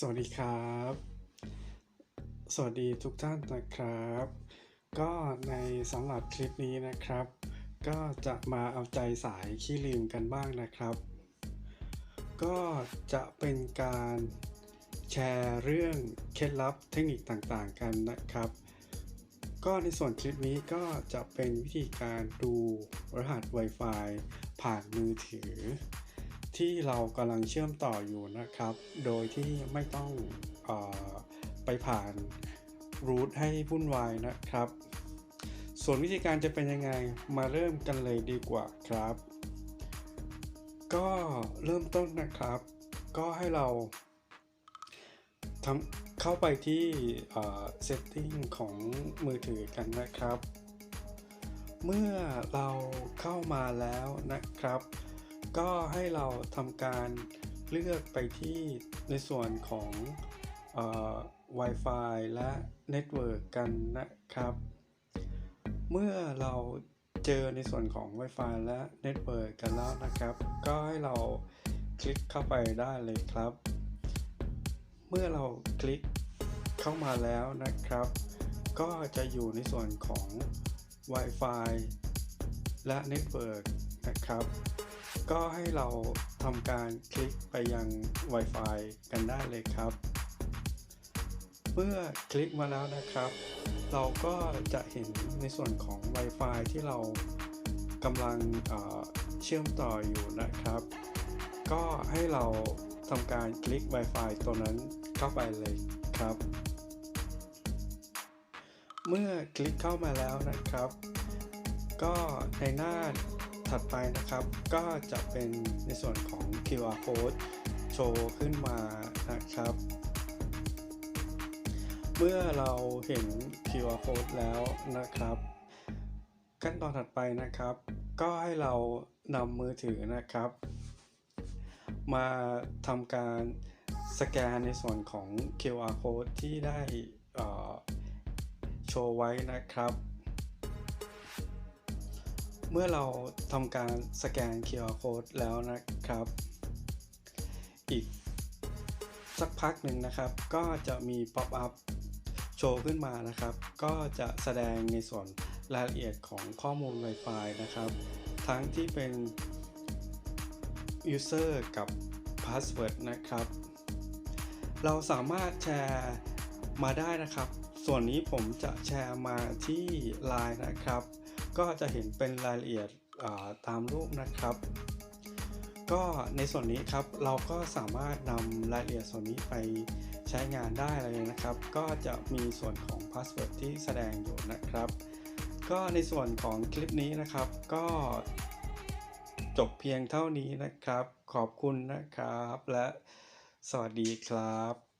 สวัสดีครับ สวัสดีทุกท่านนะครับ ก็ในสำหรับคลิปนี้นะครับ ก็จะมาเอาใจสายขี้ลืมกันบ้างนะครับ ก็จะเป็นการแชร์เรื่องเคล็ดลับเทคนิคต่างๆกันนะครับ ก็ในส่วนคลิปนี้ก็จะเป็นวิธีการดูรหัส Wi-Fi ผ่านมือถือ ที่เรากำลังเชื่อมต่ออยู่นะครับ โดยที่ไม่ต้องออไปผ่านรูทให้วุ่นวายนะครับ ส่วนวิธีการจะเป็นยังไงมาเริ่มกันเลยดีกว่าครับ ก็เริ่มต้นนะครับ ก็ให้เราทำเข้าไปที่เอ่อ setting ของมือถือกันนะครับ เมื่อเราเข้ามาแล้วนะครับ ก็ให้เราทำการเลือกไปที่ในส่วนของออ Wi-Fi และ Network กันนะครับ เมื่อเราเจอในส่วนของ Wi-Fi และ Network กันแล้วนะครับ ก็ให้เราคลิกเข้าไปได้เลยครับ เมื่อเราคลิกเข้ามาแล้วนะครับ ก็จะอยู่ในส่วนของ Wi-Fi และ Network นะครับ ก็ให้เราทำการคลิกไปยัง Wi-Fi กันได้เลยครับ เมื่อคลิกมาแล้วนะครับ เราก็จะเห็นในส่วนของ Wi-Fi ที่เรากำลังเชื่อมต่ออยู่นะครับ ก็ให้เราทำการคลิก Wi-Fi ตัวนั้นเข้าไปเลยครับ เมื่อคลิกเข้ามาแล้วนะครับ ก็ในหน้า ถัดไปนะครับ ก็จะเป็นในส่วนของ QR code โชว์ขึ้นมานะครับ เมื่อเราเห็น QR code แล้วนะครับ ขั้นตอนถัดไปนะครับ ก็ให้เรานำมือถือนะครับ มาทำการสแกนในส่วนของ QR code ที่ได้โชว์ไว้นะครับ เมื่อเราทำการสแกน QR code แล้วนะครับ อีกสักพักหนึ่งนะครับ ก็จะมี pop up โชว์ขึ้นมานะครับ ก็จะแสดงในส่วนรายละเอียดของข้อมูล Wi-Fi นะครับ ทั้งที่เป็น user กับ password นะครับ เราสามารถแชร์มาได้นะครับ ส่วนนี้ผมจะแชร์มาที่ Line นะครับ ก็จะเห็นเป็นรายละเอียดาตามรูปนะครับ ก็ในส่วนนี้ครับเราก็สามารถนำรายละเอียดส่วนนี้ไปใช้งานได้เลยนะครับ ก็จะมีส่วนของ password ที่แสดงอยู่นะครับ ก็ในส่วนของคลิปนี้นะครับ ก็จบเพียงเท่านี้นะครับ ขอบคุณนะครับและสวัสดีครับ